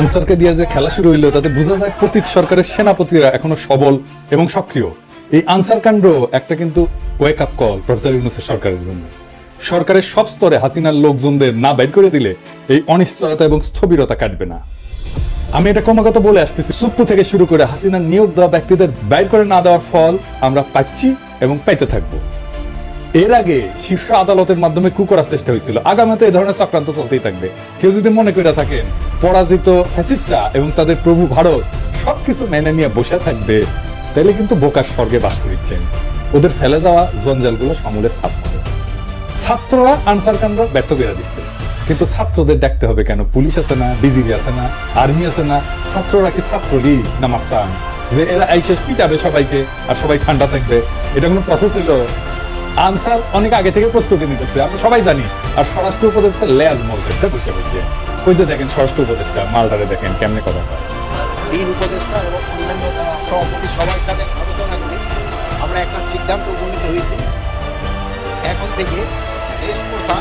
আনসারকে দিয়ে যে খেলা শুরু হইল, তাতে বোঝা যায় পতীত সরকারের সেনাপতিরা এখনও সবল এবং সক্রিয়। এই আনসার কাণ্ড একটা কিন্তু ওয়েক আপ কল প্রফেসর ইউনুসের সরকারের জন্য। সরকারের সব স্তরে হাসিনার লোকজনদের না বের করে দিলে এই অনিশ্চয়তা এবং স্থবিরতা কাটবে না। আমি এটা ক্রমাগত বলে আসতেছি, সুপ্পু থেকে শুরু করে হাসিনার নিয়োগ দেওয়া ব্যক্তিদের বাইর করে না দেওয়ার ফল আমরা পাচ্ছি এবং পাইতে থাকব। এর আগে শীর্ষ আদালতের মাধ্যমে কু করার চেষ্টা হয়েছিল। আগামীতে এই ধরনের চক্রান্ত চলতেই থাকবে। কেউ যদি মনে করে থাকেন পরাজিত ফ্যাসিস্টরা এবং তাদের প্রভু ভারত সবকিছু মেনে নিয়ে বসে থাকবে তাহলে কিন্তু বোকার স্বর্গে বাস করিচ্ছেন। ওদের ফেলে যাওয়া জঞ্জালগুলো সমূলে সাফ করে। ছাত্ররা আনসার কাণ্ড ব্যর্থ করে দিচ্ছে। কিন্তু ছাত্রদের ডাকতে হবে কেন? পুলিশ আছে না? বিজিবি আছে না? আর্মি আছে না? ছাত্ররা কি ছাত্রই না মাস্তান? যে এরা এই শেষ পিটাবে সবাইকে আর সবাই ঠান্ডা থাকবে। এটা কোনো প্রসেস ছিল? আনসার অনেক আগে থেকে প্রস্তুতি নিতেছে, আমরা সবাই জানি। আর স্বরাষ্ট্র উপদেষ্টা লেজ মলতেছে বসে বসে। ওই যে দেখেন স্বরাষ্ট্র উপদেষ্টা, মালদারে দেখেন কেমনে কথা কয় দিন উপদেষ্টা এবং অন্যান্য সভাপতি সবার সাথে আলোচনা করে আমরা একটা সিদ্ধান্ত উপনীত হয়েছি। এখন থেকে রেস পোষা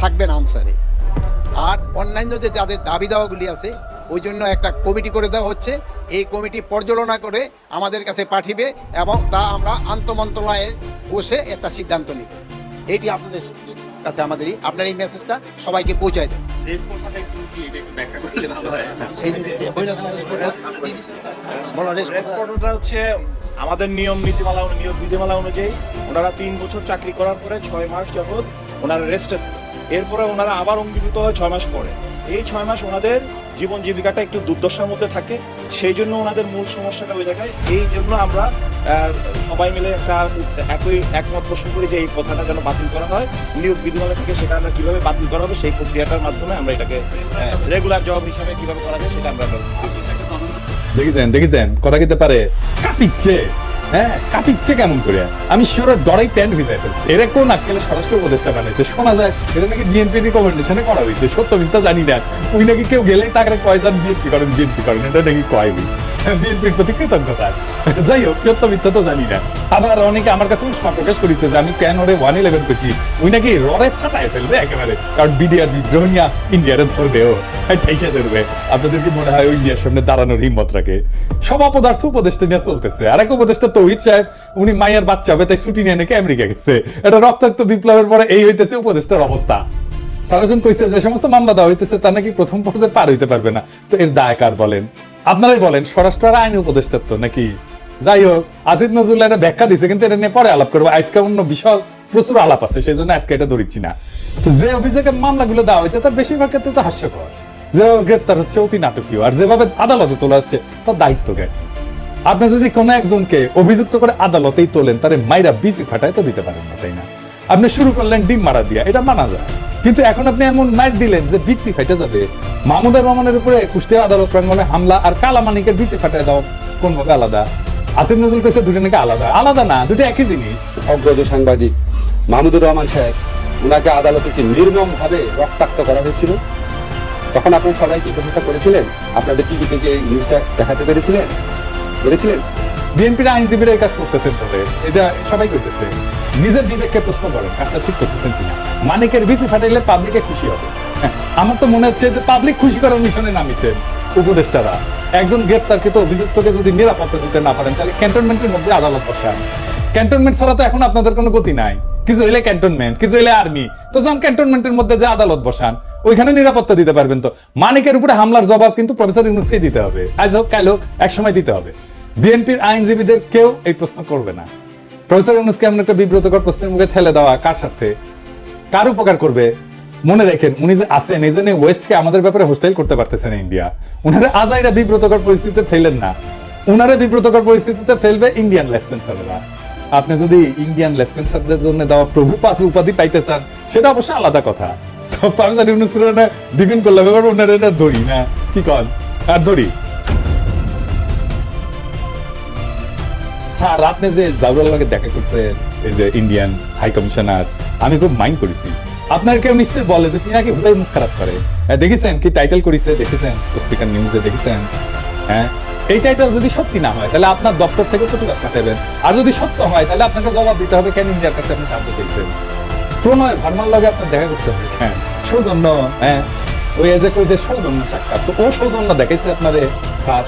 থাকবে না আনসারে। আর অন্যান্য যে যাদের দাবি দাওয়াগুলি আছে, ওই জন্য একটা কমিটি করে দেওয়া হচ্ছে। এই কমিটি পর্যালোচনা করে আমাদের কাছে পাঠিবে এবং তা আমরা আন্তমন্ত্রণালয়ে বসে একটা সিদ্ধান্ত নিব। এইটি আপনাদের কাছে আমাদেরই আপনার এই মেসেজটা সবাইকে পৌঁছায় দেন রেস কোথাটা একটু কি এটা একটু ব্যাখ্যা করলে ভালো হয় সেই যে- বলুন, রেস কোথা? বলো, রেস কোথা? রেসকোর্টটা হচ্ছে আমাদের নিয়ম নীতিমালা নিয়ম বিধিমালা অনুযায়ী ওনারা তিন বছর চাকরি করার পরে ছয় মাস যখন ওনারা রেস্টে এরপরে ওনারা আবার অঙ্গীভূত হয় ছয় মাস পরে এই ছয় মাস ওনাদের জীবন জীবিকাটা একটু দুর্দশার মধ্যে থাকে, সেই জন্য ওনাদের মূল সমস্যাটা ওই জায়গায়। এই জন্য আমরা সবাই মিলে একটা একই একমত পোষণ করি যে এই কথাটা যেন বাতিল করা হয়। নিয়োগ বিধিমালা থেকে সেটা আমরা কীভাবে বাতিল করা হবে, সেই প্রক্রিয়াটার মাধ্যমে আমরা এটাকে রেগুলার জব হিসাবে কীভাবে করা যায় সেটা আমরা দেখেছেন দেখেছেন? কথা কিতে পারে। হ্যাঁ কাটিচ্ছে কেমন করে? আমি শিওর দড়াই প্যান্ট ভিজাই ফেলছি। এরা কোন আক্কেলে স্বরাষ্ট্র উপদেষ্টা বানাইছে? শোনা যায় এটা নাকি বিএনপি রিকমেন্ডেশনে করা হয়েছে। সত্য মিথ্যা জানি না। ওই নাকি কেউ গেলেই তাকে কয়, যান বিএনপি করেন বিএনপি করেন। এটা নাকি কয় যাই হোক তো জানি না। আবার অনেকে আমার কাছে প্রকাশ করেছে যে আমি কেন ওরে ওয়ান ইলেভেন করছি? ওই নাকি ফাটায় ফেলবে একেবারে। কারণ বিডিআর বিদ্রোহ নিয়ে ইন্ডিয়ারে ধরবে ও। ঠাইসা ধরবে। আপনাদের কি মনে হয় ওই ইন্ডিয়ার সামনে দাঁড়ানোর হিম্মত রাখে। সব অপদার্থ উপদেষ্টা নিয়ে চলতেছে। আর এক উপদেষ্টা তৌহিদ সাহেব, উনি মায়ের বাচ্চা হবে, তাই ছুটি নিয়ে নাকি আমেরিকা গেছে। এটা রক্তাক্ত বিপ্লবের পরে এই হইতেছে উপদেষ্টার অবস্থা। সারাজন কইছে যে সমস্ত মামলা দেওয়া হইতেছে, তা নাকি প্রথম পর্যায়ে পার হইতে পারবে না? তো এর দায় কার বলেন। আপনারাই বলেন, স্বরাষ্ট্র আর আইন উপদেষ্টার তো নাকি? যাই হোক আসিফ নজরুল একটা ব্যাখ্যা দিছে, কিন্তু এটা নিয়ে পরে আলাপ করব। আজকে অন্য বিশাল প্রচুর আলাপ আছে সেই জন্য আজকে এটা ধরিচ্ছি না। তো যে অভিযোগের মামলাগুলো দেওয়া হয়েছে, তার বেশিরভাগ ক্ষেত্রে তো হাস্যকর। যেভাবে গ্রেপ্তার হচ্ছে অতি নাটকীয়, আর যেভাবে আদালতে তোলা হচ্ছে, তার দায়িত্ব জ্ঞান আপনি যদি কোনো একজনকে অভিযুক্ত করে আদালতেই তোলেন, তারে মাইরা বিসি ফাটাই তো দিতে পারেন না, তাই না? আপনি শুরু করলেন ডিম মারা দিয়া এটা মানা যায়। কিন্তু এখন আপনি এমন মাইর দিলেন যে বিসি ফাইটে যাবে। মাহমুদুর রহমানের উপরে কুষ্টিয়া আদালত প্রাঙ্গনে হামলা আর কালামানিকের বিসি ফাটাই দাও কোন ভাবে আলাদা? আসিফ নজরুল কেসে দুটো নাকি আলাদা? আলাদা না দুটো একই জিনিস। অগ্রজ সাংবাদিক মাহমুদুর রহমান সাহেব ওনাকে আদালতে কি নির্মম ভাবে রক্তাক্ত করা হয়েছিল? তখন আপনারা সবাই কি প্রশংসা করেছিলেন? আপনাদের টিভি থেকে এই নিউজটা দেখাতে পেরেছিলেন? পেরেছিলেন? বিএনপির আইনজীবীরা এই কাজ করতেছেন তবে এটা সবাই করতেছে নিজের বিবেককে প্রশ্ন করেন কাজটা ঠিক করতেছেন কিনা? মানিকের বিচি ফাটাইলে পাবলিকে খুশি হবে। হ্যাঁ, আমার তো মনে হচ্ছে যে পাবলিক খুশি করার মিশনে নামিছেন উপদেষ্টারা। একজন গ্রেপ্তারকৃত অভিযুক্তকে যদি নিরাপত্তা দিতে না পারেন তাহলে ক্যান্টনমেন্টের মধ্যে আদালত বসান। ক্যান্টনমেন্ট ছাড়া তো এখন আপনাদের কোনো গতি নাই। কিছু হইলে ক্যান্টনমেন্ট কিছু হইলে আর্মি। তো যখন ক্যান্টনমেন্টের মধ্যে যে আদালত বসান ওইখানে নিরাপত্তা দিতে পারবেন তো। মানিকের উপরে হামলার জবাব কিন্তু প্রফেসর ইউনুসকেই দিতে হবে। আজ হোক কাল হোক এক সময় দিতে হবে। বিএনপির আইনজীবীদের কেউ এই প্রশ্ন করবে না। প্রফেসর ইউনুসকে এমন একটা বিব্রতকর প্রশ্নের মুখে ঠেলে দেওয়া কার সাথে কার উপকার করবে? মনে রাখেন, উনি যে আছেন, এই জন্য ওয়েস্টকে আমাদের ব্যাপারে হোস্টাইল করতে পারতেছেন ইন্ডিয়া উনারা আজাইরা বিব্রতকর পরিস্থিতিতে ফেলেন না। উনারা বিব্রতকর পরিস্থিতিতে ফেলবে ইন্ডিয়ান লেসপেন্সাররা আপনি যদি ইন্ডিয়ান লেসপেন্সারদের জন্য দেওয়া প্রভুপাত উপাধি পাইতে চান, সেটা অবশ্য আলাদা কথা। তো পারসান ইউনুসের ডিপেন্ড করলাম এবার ওনারা এটা ধরি না। কি কন? আর ধরি। স্যার, আপনি যে জাউরাল লাগে দেখা করছেন এই যে ইন্ডিয়ান হাই কমিশনার আমি খুব মাইন্ড করেছি। আপনার কেউ নিশ্চয়ই বলে যে পিনাকি হুদাই মুখ খারাপ করে। দেখেছেন কি টাইটেল করেছে? দেখেছেন? পত্রিকার নিউজে দেখেছেন? হ্যাঁ? এই টাইটেল যদি সত্যি না হয়, তাহলে আপনার দপ্তর থেকে প্রতিবাদ পাঠাবেন। আর যদি সত্য হয়, তাহলে আপনাকে জবাব দিতে হবে কেন ইন্ডিয়ার কাছে আপনি সাহায্য চেয়েছেন প্রণয় ভার্মার লগে আপনার দেখা করতে হবে। হ্যাঁ সৌজন্য হ্যাঁ? ওই যে কই যে সৌজন্য সাক্ষাৎ। তো ও সৌজন্য দেখাইছে আপনারে, স্যার।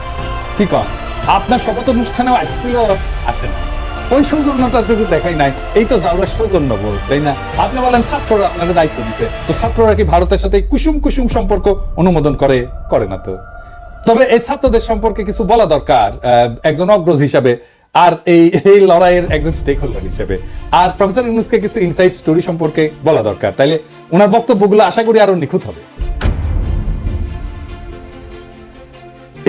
কি কন? আপনার শপথ অনুষ্ঠানেও আসছিল আসে না ওই সৌজন্যটা যদি দেখাই নাই। এই তো যাওয়ার সৌজন্য বল, তাই না? আপনি বলেন, ছাত্ররা আপনাকে দায়িত্ব দিছে। তো ছাত্ররা কি ভারতের সাথে কুসুম কুসুম সম্পর্ক অনুমোদন করে করে না তো? তবে এই ছাত্রদের সম্পর্কে কিছু বলা দরকার একজন অগ্রজ হিসাবে, আর এই এই লড়াইয়ের একজন স্টেক হোল্ডার হিসেবে। আর প্রফেসর ইউনুসকে কিছু ইনসাইড স্টোরি সম্পর্কে বলা দরকার। তাইলে ওনার বক্তব্যগুলো আশা করি আরও নিখুঁত হবে।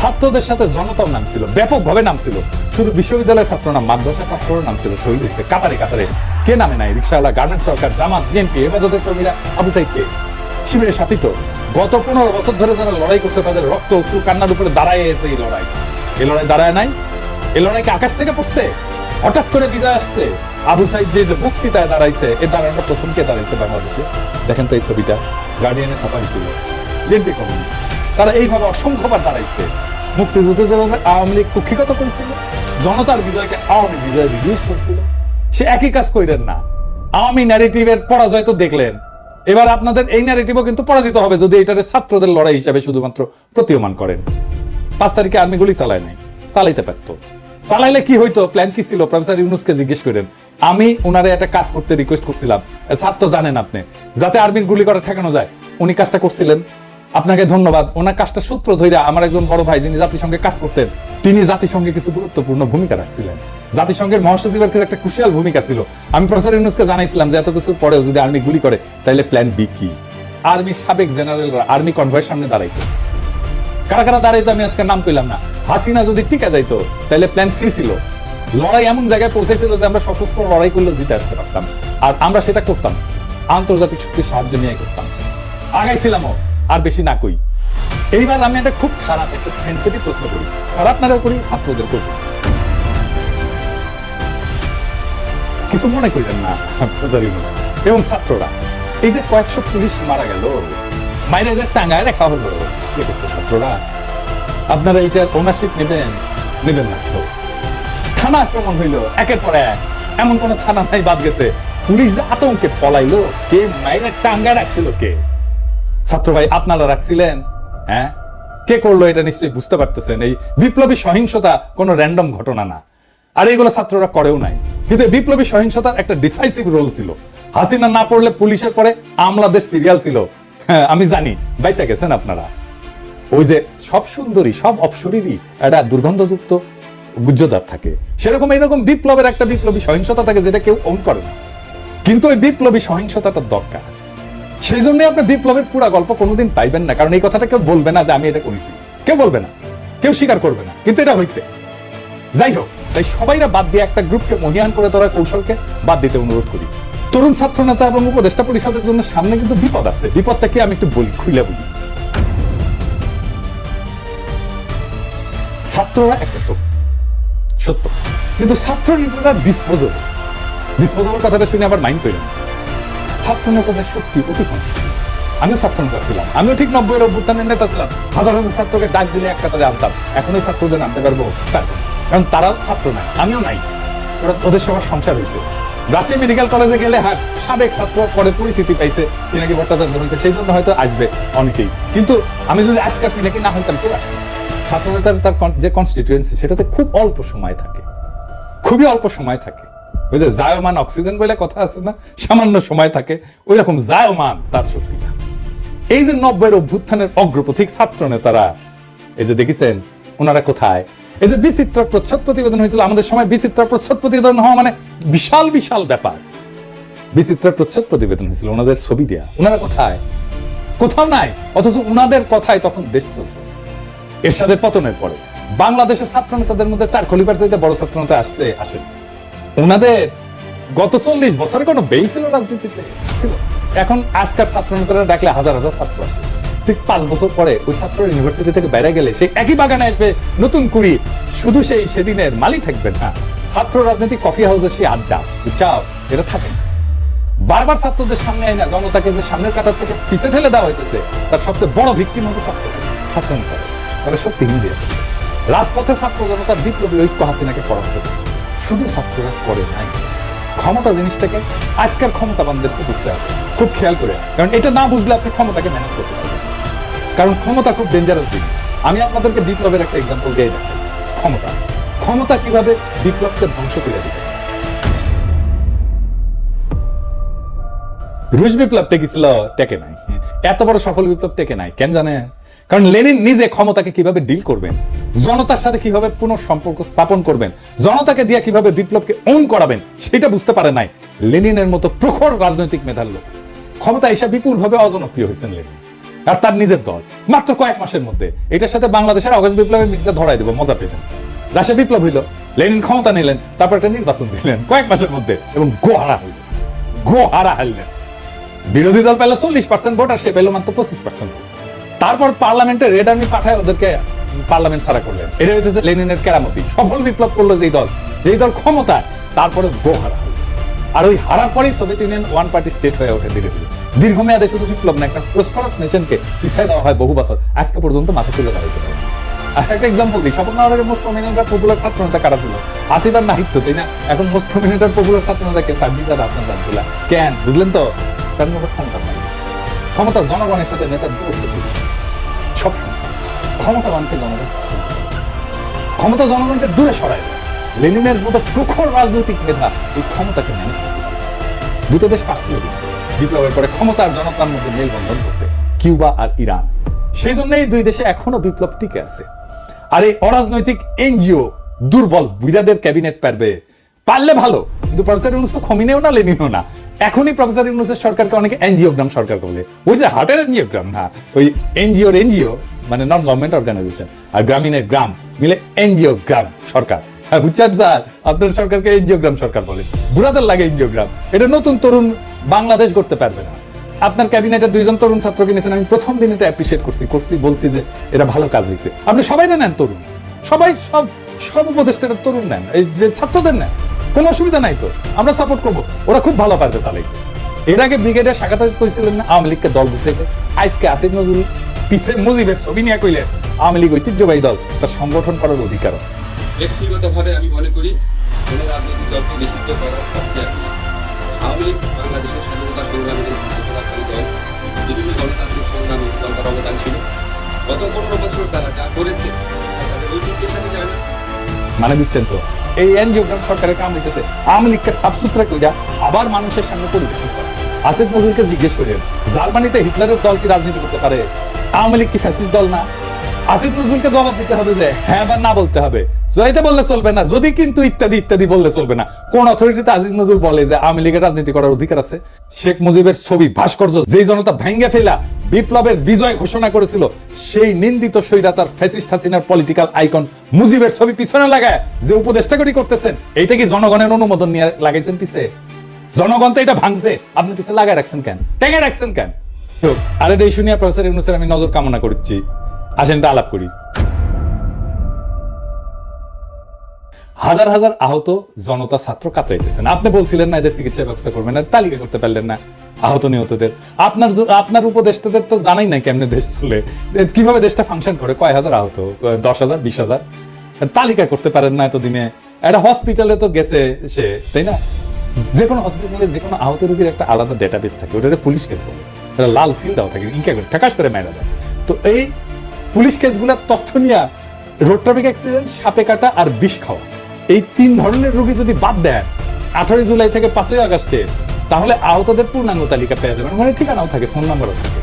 ছাত্রদের সাথে জনতাও নাম ছিল, ব্যাপকভাবে নাম ছিল। শুধু বিশ্ববিদ্যালয়ের ছাত্র না, মাদ্রাসা ছাত্রর নাম ছিল, শহীদ হয়েছে কাতারে কাতারে। কে নামে নাই? রিক্সাওয়ালা, গার্মেন্টস সরকার, জামাত, বিএনপি হেফাজতের কর্মীরা, আবু সাইদকে। শিবিরের সাথী তো। গত পনেরো বছর ধরে যারা লড়াই করছে, তাদের রক্ত, অশ্রু, কান্নার উপরে দাঁড়ায় এসে এই লড়াই। এই লড়াই দাঁড়ায় নাই? এই লড়াই কি আকাশ থেকে পড়ছে? হঠাৎ করে বিজয় আসছে? আবু সাইদ যে যে বক্সিতায় দাঁড়াইছে এই দাঁড়ানোটা প্রথম কে দাঁড়াইছে বাংলাদেশে? দেখেন তো এই ছবিটা। গার্ডিয়ানে ছাপা হয়েছিল বিএনপি কমিটি। তারা এইভাবে অসংখ্যবার দাঁড়াইছে মুক্তিযুদ্ধে যেভাবে আওয়ামী লীগ কুক্ষিগত করেছিল, জনতার বিজয়কে আওয়ামী বিজয় রিডিউস করছিল, সে একই কাজ কইরেন না। আওয়ামী ন্যারেটিভের পরাজয় তো দেখলেন। এবার আপনাদের এই ন্যারেটিভও কিন্তু পরাজিত হবে যদি এটারে ছাত্রদের লড়াই হিসাবে শুধুমাত্র প্রতীয়মান করেন। পাঁচ তারিখে আর্মি গুলি চালায় নাই, চালাইতে পারতো। চালাইলে কি হইতো? প্ল্যান কি ছিল? প্রফেসর ইউনুসকে জিজ্ঞেস করেন। আমি উনারে একটা কাজ করতে রিকোয়েস্ট করছিলাম। তো জানেন আপনি, যাতে আর্মির গুলি করে ঠেকানো যায়, উনি কাজটা করছিলেন। আপনাকে ধন্যবাদ। ওনার কাজটা সূত্র ধইরা আমার একজন বড় ভাই যিনি জাতিসংঘে কাজ করতেন, তিনি জাতিসংঘে কিছু গুরুত্বপূর্ণ ভূমিকা রাখছিলেন। জাতিসংঘের মহাসচিবের ক্ষেত্রে একটা ক্রুশিয়াল ভূমিকা ছিল। আমি প্রফেসর ইউনুসকে জানাইছিলাম যে এত কিছুর পরেও যদি আর্মি গুলি করে তাহলে প্ল্যান বি কি? আর্মির সাবেক জেনারেলরা আর্মি কনভয়ের সামনে দাঁড়াইতো। কারা কারা দাঁড়াইতো আমি আজকে নাম কইলাম না। হাসিনা যদি টিকা যাইতো তাহলে প্ল্যান সি ছিল। লড়াই এমন জায়গায় পৌঁছেছিল যে আমরা সশস্ত্র লড়াই করলে জিতে আসতে পারতাম। আর আমরা সেটা করতাম। আন্তর্জাতিক শক্তির সাহায্য নিয়ে করতাম। আগাইছিলামও। আর বেশি না কই। এইবার আমি একটা খুব খারাপ, একটা সেন্সিটিভ প্রশ্ন করি। স্যার, আপনারাও করি ছাত্রদের করি। কিছু মনে করিলেন না এবং ছাত্ররা, এই যে কয়েকশো পুলিশ মারা গেল, মাইরে যে টাঙ্গায় রাখা হলো ছাত্ররা? আপনারা এটার ওনারশিপ নেবেন নেবেন না তো। থানা আক্রমণ হইল, একের পর এক। এমন কোন থানা নাই, বাদ গেছে। পুলিশ যে আতঙ্কে পলাইলো, কে মাইরে টাঙ্গায় রাখছিল কে? ছাত্র ভাই আপনারা রাখছিলেন? হ্যাঁ? কে করল এটা নিশ্চয়ই বুঝতে পারতেছেন। এই বিপ্লবী সহিংসতা কোনো র্যান্ডম ঘটনা না। আর এইগুলো ছাত্ররা করেও নাই। কিন্তু বিপ্লবী সহিংসতার একটা ডিসাইসিভ রোল ছিল। হাসিনা না পড়লে পুলিশের পরে আমলাদের সিরিয়াল ছিল। হ্যাঁ আমি জানি। বাইসা গেছেন আপনারা। ওই যে সব সুন্দরী, সব অপসরীরই একটা দুর্গন্ধযুক্ত গুজ্জদার থাকে। সেরকম এইরকম বিপ্লবের একটা বিপ্লবী সহিংসতা থাকে যেটা কেউ ওন করে না। কিন্তু ওই বিপ্লবী সহিংসতাটা দরকার। সেই জন্য আপনি বিপ্লবের পুরা গল্প কোনোদিন পাইবেন না, কারণ এই কথাটা কেউ বলবে না যে আমি এটা করেছি। কেউ বলবে না। কেউ স্বীকার করবে না। কিন্তু এটা হয়েছে যাই হোক, তাই সবাইরা বাদ দিয়ে একটা গ্রুপকে মহিয়ান করে তোরা কৌশলকে বাদ দিতে অনুরোধ করি। তরুণ ছাত্র নেতা এবং উপদেষ্টা পরিষদের জন্য সামনে কিন্তু বিপদ আছে। বিপদটা কি আমি একটু বলি, খুলে বলি। ছাত্ররা একটা শক্তি। সত্য। কিন্তু ছাত্র নেতারা ডিসপোজেবল ডিসপোজেবল কথাটা শুনে আবার মাইন্ড করেন ছাত্র অতি আমিও ছিলাম। আমিও ঠিক নব্বই অভ্যুত্থানের নেতা ছিলাম। হাজার হাজার ছাত্রকে ডাক দিলে আনতাম। ছাত্রদের আনতে পারব। কারণ ছাত্র নাই, আমিও নাই। ওরা ওদের সবার সংসার হয়েছে। রাজশাহী মেডিকেল কলেজে গেলে হ্যাঁ সাবেক ছাত্র পরে পরিচিতি পাইছে পিনাকি ভট্টাচার্য হয়েছে, সেই জন্য হয়তো আসবে অনেকেই। কিন্তু আমি যদি আজকাল পিনাকি না হইতাম কেউ আসবে ছাত্র নেতার তার যে কনস্টিটুয়েন্সি সেটাতে খুব অল্প সময় থাকে। খুবই অল্প সময় থাকে। ওই যে জায়মান অক্সিজেন বলে কথা আছে না, সামান্য সময় থাকে ওই রকম জায়মান তার শক্তিটা। এই যে নব্বইয়ের অভ্যুত্থানের অগ্রপথিক ছাত্র নেতারা, এই যে দেখেছেন, ওনারা কোথায়? এই যে বিচিত্র প্রচ্ছদ প্রতিবেদন হয়েছিল, আমাদের সময় বিচিত্র প্রচ্ছদ প্রতিবেদন হওয়া মানে বিশাল বিশাল ব্যাপার। বিচিত্র প্রচ্ছদ প্রতিবেদন হয়েছিল, ওনাদের ছবি দেয়া। ওনারা কোথায়? কোথাও নাই, অথচ ওনাদের কথায় তখন দেশ চলত। এরশাদের পতনের পরে বাংলাদেশের ছাত্র নেতাদের মধ্যে চার খলিফার চাইতে বড় ছাত্র নেতা আসছে, আসেন। ওনাদের গত চল্লিশ বছরে কোনো বেই ছিল রাজনীতিতে? ছিল। এখন আজকার ছাত্র নেতারা ডাকলে হাজার হাজার ছাত্র আসে ঠিক পাঁচ বছর পরে ওই ছাত্র ইউনিভার্সিটি থেকে বেড়ে গেলে সেই একই বাগানে আসবে, নতুন কুড়ি। শুধু সেই সেদিনের মালি থাকবেন না। ছাত্র রাজনীতি কফি হাউসের সেই আড্ডা। চাও এটা থাকে বারবার ছাত্রদের সামনে আইনা জনতাকে যে সামনের কাতার থেকে পিছে ঠেলে দেওয়া হইতেছে, তার সবচেয়ে বড় ভিত্তি মতো ছাত্র। ছাত্র নেতা তারা সত্যি হিন্দি। রাজপথে ছাত্র জনতার বিপ্লবী ঐক্য হাসিনাকে পরাস্ত করছে। শুধু ছাত্ররা করে নাই। ক্ষমতা জিনিসটাকে আজকের ক্ষমতাবানদেরকে বুঝতে হবে। খুব খেয়াল করে। কারণ এটা না বুঝলে আপনি ক্ষমতাকে ম্যানেজ করতে পারবেন কারণ ক্ষমতা খুব ডেঞ্জারাস জিনিস। আমি আপনাদেরকে বিপ্লবের একটা এক্সাম্পল দিয়ে দেখাই। ক্ষমতা। ক্ষমতা কীভাবে বিপ্লবকে ধ্বংস করে দিবে? রুশ বিপ্লব টেকেছিল টেকে নাই। এত বড় সফল বিপ্লব টেকে নাই। কেন জানে? কারণ লেনিন নিজে ক্ষমতাকে কীভাবে ডিল করবেন? জনতার সাথে কীভাবে পুনঃ সম্পর্ক স্থাপন করবেন? জনতাকে দিয়ে কীভাবে বিপ্লবকে ওন করাবেন, সেটা বুঝতে পারে নাই। লেনিনের মতো প্রখর রাজনৈতিক মেধার লোক। ক্ষমতা এসে বিপুল ভাবে অজনপ্রিয় হয়েছেন লেনিন। আর তার নিজের দল, মাত্র কয়েক মাসের মধ্যে। এটার সাথে বাংলাদেশের অগস্ট বিপ্লবের মিটটা ধরাই দেবো, মজা পেলেন রাশিয়া বিপ্লব হইল, লেনিন ক্ষমতা নিলেন, তারপর একটা নির্বাচন দিলেন, কয়েক মাসের মধ্যে, এবং গোহারা হইল গোহারা হারলেন বিরোধী দল পেল চল্লিশ পার্সেন্ট ভোট আর সে পেল মাত্র পঁচিশ পার্সেন্ট তারপর পার্লামেন্টে রেড আর্মি পাঠায় ওদেরকে পার্লামেন্ট ছাড়া করলেন। এটা হচ্ছে লেনিনের কেরামতি। সফল বিপ্লব করল যেই দল। যেই দল ক্ষমতা তারপরে গো হারা। হলো। আর ওই হারার পরেই Soviet Union one party state হয়ে ওঠে ধীরে ধীরে। দীর্ঘমেয়াদে শুধু বিপ্লব না, একটা প্রসপারাস নেশনকে পিছিয়ে দেওয়া হয় বহু বছর। আজকে পর্যন্ত মাথা তুলে দাঁড়াইতে পারে। আর একটা এক্সাম্পল দিই শপথ নাগরের মোস্ট প্রমিনেন্ট আর পপুলার ছাত্র নেতা কারা ছিল? আসিফ আর নাহিদ তাই না? এখন মোস্ট প্রমিনেন্ট আর পপুলার ছাত্র নেতা কে? সার্জিস আর আপনার জানতুলা কেন? বুঝলেন তো? কারণ ওটা ক্ষমতা ক্ষমতা জনগণের সাথে তৈরি করে। সবসময় ক্ষমতাবানকে জনগণ। ক্ষমতা জনগণকে দূরে সরায়। লেনিনের মতো প্রখর রাজনৈতিক মেধা এই ক্ষমতাকে ম্যানেজ করতে দুটো দেশ পাচ্ছিল বিপ্লবের পরে ক্ষমতা আর জনতার মধ্যে মেলবন্ধন করতে। কিউবা আর ইরান। সেই জন্য এই দুই দেশে এখনও বিপ্লব টিকে আছে। আর এই অরাজনৈতিক এনজিও দুর্বল বুইরাদের ক্যাবিনেট পারবে। পারলে ভালো, কিন্তু প্রফেসর তো খমিনেও না, লেনিনও না। এখনই প্রফেসর ইউনুসের সরকারকে অনেকে এনজিওগ্রাম সরকার বলে। ওই যে হার্টের এনজিওগ্রাম না ওই এনজিওর এনজিও মানে নন গভর্নমেন্ট অর্গানাইজেশন আর গ্রামীণের গ্রাম মিলে এনজিও গ্রাম সরকার। হ্যাঁ বুঝছেন স্যার? আপনার সরকারকে এনজিওগ্রাম সরকার বলে। বুড়াদের লাগে এনজিওগ্রাম। এটা নতুন তরুণ বাংলাদেশ করতে পারবে না। আপনার ক্যাবিনেটের দুইজন তরুণ ছাত্রকে নিয়েছেন আমি প্রথম দিন এটা অ্যাপ্রিসিয়েট করছি করছি, বলছি যে এটা ভালো কাজ হয়েছে। আপনি সবাই না নেন তরুণ? সবাই সব সব উপদেষ্টারা তরুণ নেন। এই যে ছাত্রদের নেন। কোনো অসুবিধা নাই তো আমরা সাপোর্ট করব। ওরা খুব ভালো পারবে চালাইতে এর আগে ব্রিগেডের শাখাতে কইছিলেন না? আওয়ামী লীগকে দল বুঝাইতে আজকে আসিফ নজরুল পিছে মুজিবের ছবি নিয়ে কইলে আওয়ামী লীগ ঐতিহ্যবাহী দল তার সংগঠন করার অধিকার আছে। ব্যক্তিগতভাবে আমি মনে করি কোন রাজনৈতিক দলকে নিষিদ্ধ করার না। আওয়ামী লীগ বাংলাদেশের স্বাধীনতা সংগ্রামের দল বিভিন্ন গণতান্ত্রিক সংগ্রামে দলটার অবদান ছিল। গত পনেরো বছর তারা যা করেছে তাদের ঐতিহ্যের সাথে যায় না। মানে দিচ্ছেন তো? এই এনজিওগ্রাম সরকারের কাম হইতেছে। আওয়ামী লীগকে সাফসুতরা কইরা আবার মানুষের সামনে পরিবেশন করে। আসিফ নজরুলকে জিজ্ঞেস করেন, জার্মানিতে হিটলারের দল কি রাজনীতি করতে পারে? আওয়ামী লীগ কি ফ্যাসিস্ট দল না? আসিফ নজরুলকে জবাব দিতে হবে যে হ্যাঁ বা না বলতে হবে। জয়তে বললে চলবে না, যদি কিন্তু ইত্যাদি ইত্যাদি বললে চলবে না। কোন অথরিটিতে আজিজ নজরুল বলে যে আওয়ামী লীগের রাজনীতি করার অধিকার আছে? শেখ মুজিবের ছবি ভাস্কর্য, যেই জনতা ভেঙ্গে ফেলা বিপ্লবের বিজয় ঘোষণা করেছিল, সেই নিন্দিত স্বৈরাচার ফ্যাসিস্ট হাসিনার পলিটিক্যাল আইকন মুজিবের ছবি পিছনে লাগায় যে উপদেষ্টা করি করতেছেন, এইটা কি জনগণের অনুমোদন নিয়ে লাগাইছেন পিছে? জনগণ তো এটা ভাঙছে, আপনি পিছে লাগায় রাখছেন কেন? টেঙে রাখছেন কেন? আরে এই শুনিয়া প্রফেসর ইউনুসের আমি নজর কামনা করছি। আসেন এটা আলাপ করি। হাজার হাজার আহত জনতা ছাত্র কাতরাইতেছেন। আপনি বলছিলেন না এদের চিকিৎসা ব্যবস্থা করবেন না, তালিকা করতে পারলেন না আহত নিহতদের। আপনার আপনার উপদেষ্টাদের তো জানাই না কেমনে দেশ চলে। কীভাবে দেশটা ফাংশন করে? কয় হাজার আহত? দশ হাজার, বিশ হাজার? তালিকা করতে পারেন না এতদিনে। একটা হসপিটালে তো গেছে সে, তাই না? যে কোনো হসপিটালে যে কোনো আহত রোগীর একটা আলাদা ডেটাবেস থাকে, ওটা পুলিশ কেস বলে। এটা লাল সিল দেওয়া থাকে ইনকা করে ঠাকাশ করে মেরা দেয়। তো এই পুলিশ কেসগুলোর তথ্য নিয়ে রোড ট্রাফিক অ্যাক্সিডেন্ট সাপে কাটা আর বিষ খাওয়া। এই তিন ধরনের রোগী যদি বাদ দেন আঠারোই জুলাই থেকে পাঁচই আগস্টে, তাহলে আহতদের পূর্ণাঙ্গ তালিকা পেয়ে যাবেন। মানে ঠিকানাও থাকে, ফোন নাম্বারও থাকে।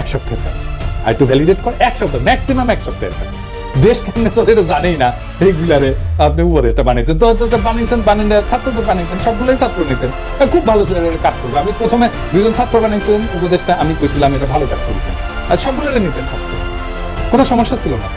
এক সপ্তাহের কাজ। আর একটু ভ্যালিডেট করে, এক সপ্তাহ ম্যাক্সিমাম এক সপ্তাহের কাজ। দেশ কেমনে চলে এটা জানেই না। রেগুলারে আপনি উপদেশটা বানিয়েছেন, তো বানিয়েছেন, বানিয়ে ছাত্রদের বানিয়েছেন, সবগুলোই ছাত্র নিতেন। খুব ভালো কাজ করবে। আমি প্রথমে দুজন ছাত্র বানিয়েছিলেন উপদেশটা আমি কইছিলাম, এটা ভালো কাজ করেছেন। আর সবগুলো নিতেন ছাত্র। কোনো সমস্যা ছিল না।